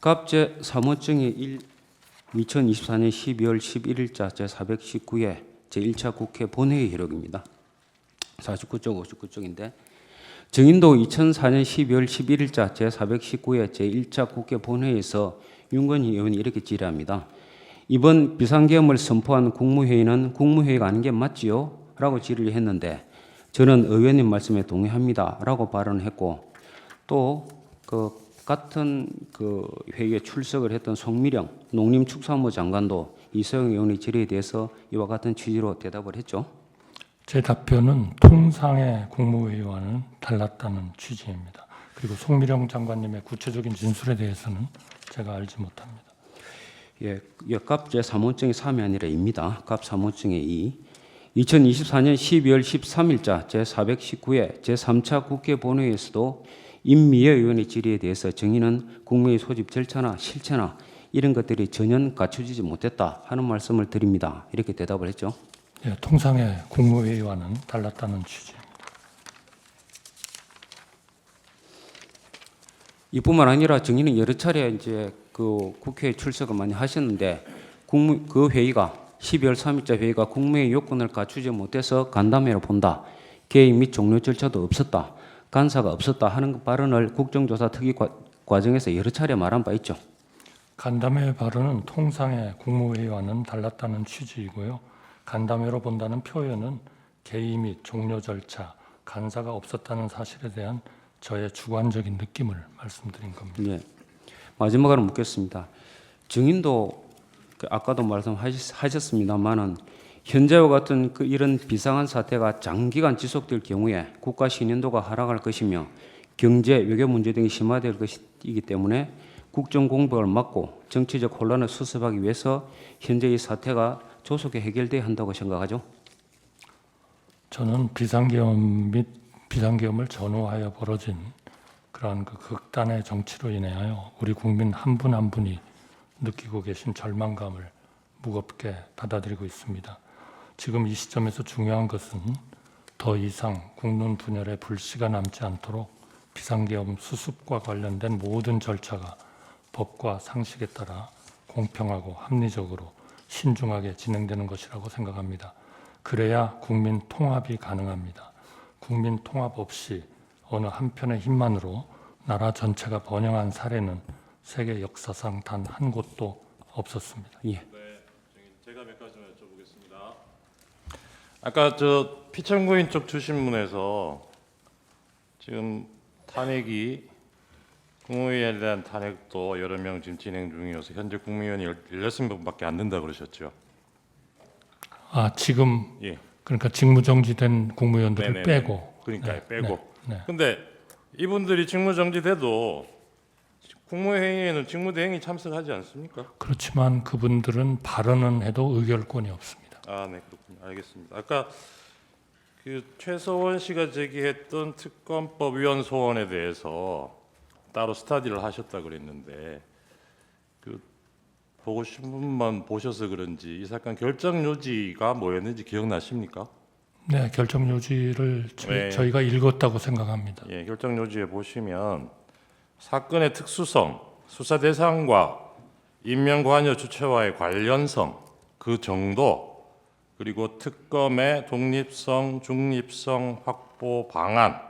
갑제 사무증의 1 2024년 12월 11일자 제419회 제1차 국회 본회의 기록입니다. 49쪽 59쪽인데 정인도 2004년 12월 11일자 제419회 제1차 국회 본회의에서 윤건희 의원이 이렇게 질의합니다. 이번 비상계엄을 선포한 국무회의는 국무회의가 아닌 게 맞지요? 라고 질의를 했는데 저는 의원님 말씀에 동의합니다. 라고 발언을 했고 또그 같은 그 회의에 출석을 했던 송미령 농림축산부 장관도 이소영 의원의 질의에 대해서 이와 같은 취지로 대답을 했죠. 제 답변은 통상의 국무회의와는 달랐다는 취지입니다. 그리고 송미령 장관님의 구체적인 진술에 대해서는 제가 알지 못합니다. 예, 예, 갑제 사무증이 3이 아니라 입니다. 갑 사무증의 2. 2024년 12월 13일자 제419회 제3차 국회 본회의에서도 임미애 의원의 질의에 대해서 정의는 국무회의 소집 절차나 실체나 이런 것들이 전혀 갖춰지지 못했다 하는 말씀을 드립니다. 이렇게 대답을 했죠. 예, 통상의 국무회의와는 달랐다는 취지입니다. 이뿐만 아니라 정의는 여러 차례 이제 그 국회에 출석을 많이 하셨는데 국무 그 회의가 12월 3일자 회의가 국무회의 요건을 갖추지 못해서 간담회로 본다. 개의 및 종료 절차도 없었다. 간사가 없었다 하는 발언을 국정조사 특위 과, 과정에서 여러 차례 말한 바 있죠. 간담회 발언은 통상의 국무회의와는 달랐다는 취지이고요. 간담회로 본다는 표현은 개의 및 종료 절차, 간사가 없었다는 사실에 대한 저의 주관적인 느낌을 말씀드린 겁니다. 예. 마지막으로 묻겠습니다. 증인도 그 아까도 말씀하셨습니다만은 현재와 같은 그 이런 비상한 사태가 장기간 지속될 경우에 국가 신인도가 하락할 것이며 경제 외교 문제 등이 심화될 것이기 때문에 국정 공백을 막고 정치적 혼란을 수습하기 위해서 현재 이 사태가 조속히 해결돼야 한다고 생각하죠. 저는 비상계엄 및 비상계엄을 전후하여 벌어진 그러한 그 극단의 정치로 인하여 우리 국민 한 분 한 분이 느끼고 계신 절망감을 무겁게 받아들이고 있습니다. 지금 이 시점에서 중요한 것은 더 이상 국론 분열의 불씨가 남지 않도록 비상계엄 수습과 관련된 모든 절차가 법과 상식에 따라 공평하고 합리적으로 신중하게 진행되는 것이라고 생각합니다. 그래야 국민 통합이 가능합니다. 국민 통합 없이 어느 한편의 힘만으로 나라 전체가 번영한 사례는 세계 역사상 단 한 곳도 없었습니다. 예. 제가 몇 가지만 여쭤보겠습니다. 아까 저 피천구인 쪽 주신문에서 지금 탄핵이 국무위원에 대한 탄핵도 여러 명 지금 진행 중이어서 현재 국무위원이 16명밖에 안 된다 그러셨죠. 아 지금 예. 그러니까 직무정지된 국무위원들을 네네네. 빼고 그러니까 네, 빼고. 네, 네. 근데 이분들이 직무정지돼도 국무회의에는 직무대행이 참석하지 않습니까? 그렇지만 그분들은 발언은 해도 의결권이 없습니다. 아, 네, 그렇군요. 알겠습니다. 아까 그 최서원 씨가 제기했던 특검법 위원 소원에 대해서 따로 스타디를 하셨다 그랬는데 그 보고 신문만 보셔서 그런지 이 사건 결정 요지가 뭐였는지 기억나십니까? 네, 결정 요지를 저, 네. 저희 가 읽었다고 생각합니다. 예, 결정 요지에 보시면 사건의 특수성, 수사 대상과 인명 관여 주체와의 관련성, 그 정도, 그리고 특검의 독립성, 중립성 확보 방안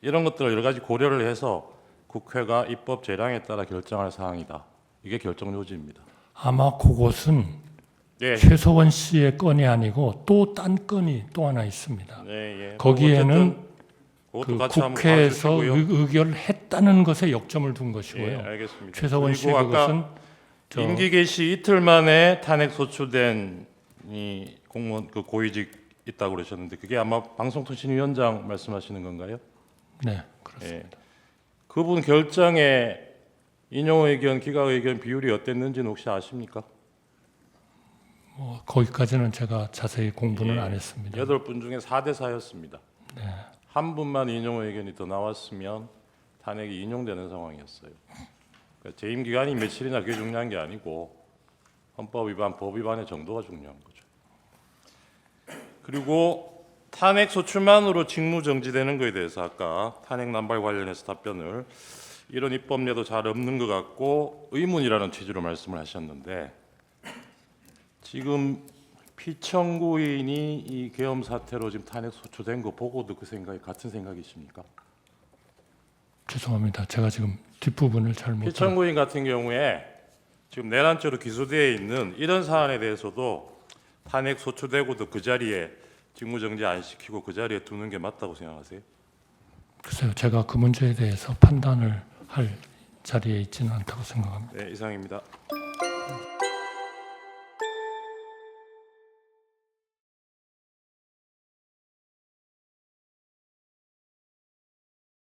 이런 것들을 여러 가지 고려를 해서 국회가 입법 재량에 따라 결정할 사항이다. 이게 결정 요지입니다. 아마 그것은 네, 최서원 씨의 건이 아니고 또 딴 건이 또 하나 있습니다. 네, 예. 거기에는 그 국회에서. 의, 의결했다는 것에 역점을 둔 것이고요. 예, 알겠습니다. 최서원 씨의 아까 그것은 저 임기 개시 이틀 만에 탄핵 소추된 이 공무원 그 고위직 있다고 그러셨는데 그게 아마 방송통신위원장 말씀하시는 건가요? 네 그렇습니다. 예. 그분 결정에 인용 의견, 기각 의견 비율이 어땠는지는 혹시 아십니까? 뭐 거기까지는 제가 자세히 공부는 예. 안 했습니다. 여덟 분 중에 4대 4였습니다. 네. 한 분만 인용 의견이 더 나왔으면 탄핵이 인용되는 상황이었어요. 그러니까 재임 기간이 며칠이나 그게 중요한 게 아니고 헌법 위반, 법 위반의 정도가 중요한 거죠. 그리고 탄핵 소추만으로 직무 정지되는 거에 대해서 아까 탄핵 남발 관련해서 답변을 이런 입법례도 잘 없는 것 같고 의문이라는 취지로 말씀을 하셨는데 지금 피청구인이 이 계엄 사태로 지금 탄핵 소추된 거 보고도 그 생각이 같은 생각이십니까? 죄송합니다. 제가 지금 뒷부분을 잘 못. 피청구인 같은 경우에 지금 내란죄로 기소되어 있는 이런 사안에 대해서도 탄핵 소추되고도 그 자리에 직무정지 안 시키고 그 자리에 두는 게 맞다고 생각하세요? 글쎄요. 제가 그 문제에 대해서 판단을 할 자리에 있지는 않다고 생각합니다. 네, 이상입니다.